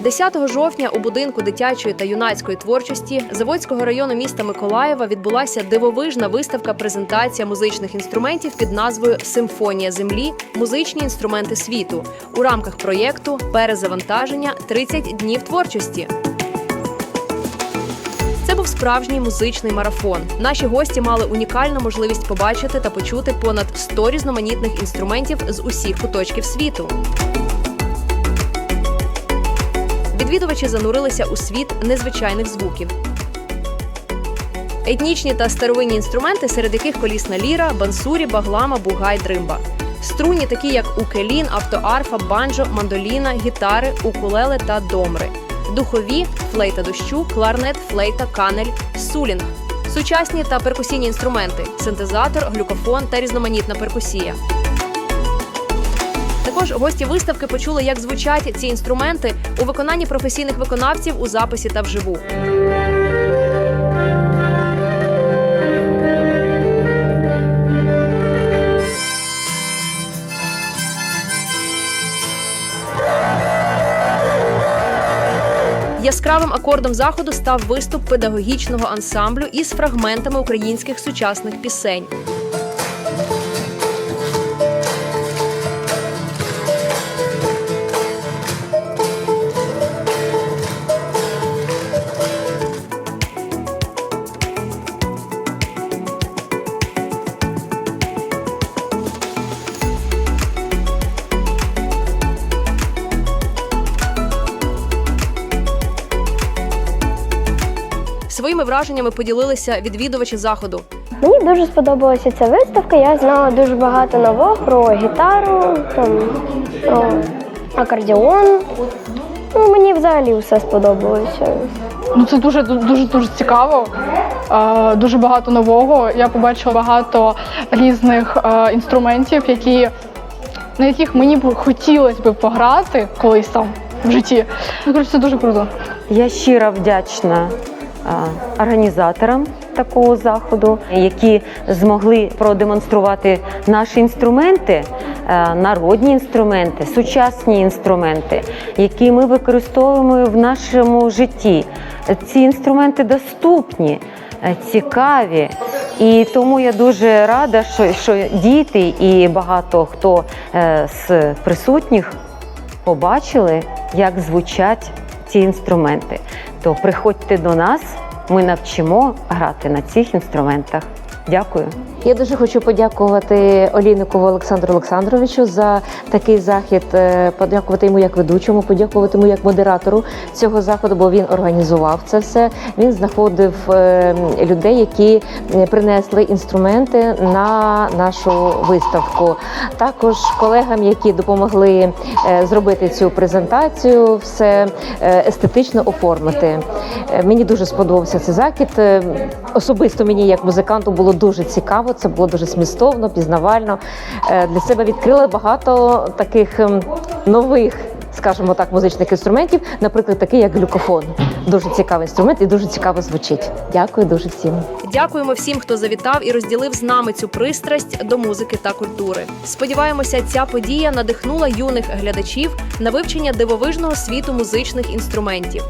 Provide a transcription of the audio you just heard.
10 жовтня у будинку дитячої та юнацької творчості Заводського району міста Миколаєва відбулася дивовижна виставка презентація музичних інструментів під назвою Симфонія землі музичні інструменти світу у рамках проєкту Перезавантаження 30 днів творчості. Це був справжній музичний марафон. Наші гості мали унікальну можливість побачити та почути понад 100 різноманітних інструментів з усіх куточків світу. Відвідувачі занурилися у світ незвичайних звуків. Етнічні та старовинні інструменти, серед яких колісна ліра, бансурі, баглама, бугай, дримба. Струнні, такі як укелін, автоарфа, банджо, мандоліна, гітари, укулеле та домри. Духові флейта дощу, кларнет, флейта, канель, сулінг. Сучасні та перкусійні інструменти синтезатор, глюкофон та різноманітна перкусія. Також гості виставки почули, як звучать ці інструменти у виконанні професійних виконавців у записі та вживу. Яскравим акордом заходу став виступ педагогічного ансамблю із фрагментами українських сучасних пісень. Своїми враженнями поділилися відвідувачі заходу. Мені дуже сподобалася ця виставка. Я знала дуже багато нового про гітару, там, про акордіон. Ну, мені взагалі все сподобалося. Ну це дуже дуже дуже цікаво. Е, дуже багато нового. Я побачила багато різних е, інструментів, які на яких мені б хотілося б пограти колись там в житті. Ну, коротше, це дуже круто. Я щиро вдячна організаторам такого заходу, які змогли продемонструвати наші інструменти, е, народні інструменти, сучасні інструменти, які ми використовуємо в нашому житті. Ці інструменти доступні. е, Цікаві, і тому я дуже рада, що, що діти і багато хто е, з присутніх побачили, як звучать ці інструменти. То приходьте до нас, ми навчимо грати на цих інструментах. Дякую. Я дуже хочу подякувати Олійникову Олександру Олександровичу за такий захід. е, Подякувати йому як ведучому, подякувати йому як модератору цього заходу, бо він організував це все. Він знаходив е, людей, які е, принесли інструменти на нашу виставку. Також колегам, які допомогли зробити цю презентацію, все естетично оформити. Мені дуже сподобався цей захід. Особисто мені, як музиканту, було дуже цікаво. Це було дуже змістовно, пізнавально. Е, Для себе відкрили багато таких ем, нових. Скажімо так, музичних інструментів, наприклад, такий як глюкофон. Дуже цікавий інструмент і дуже цікаво звучить. Дякую дуже всім. Дякуємо всім, хто завітав і розділив з нами цю пристрасть до музики та культури. Сподіваємося, ця подія надихнула юних глядачів на вивчення дивовижного світу музичних інструментів.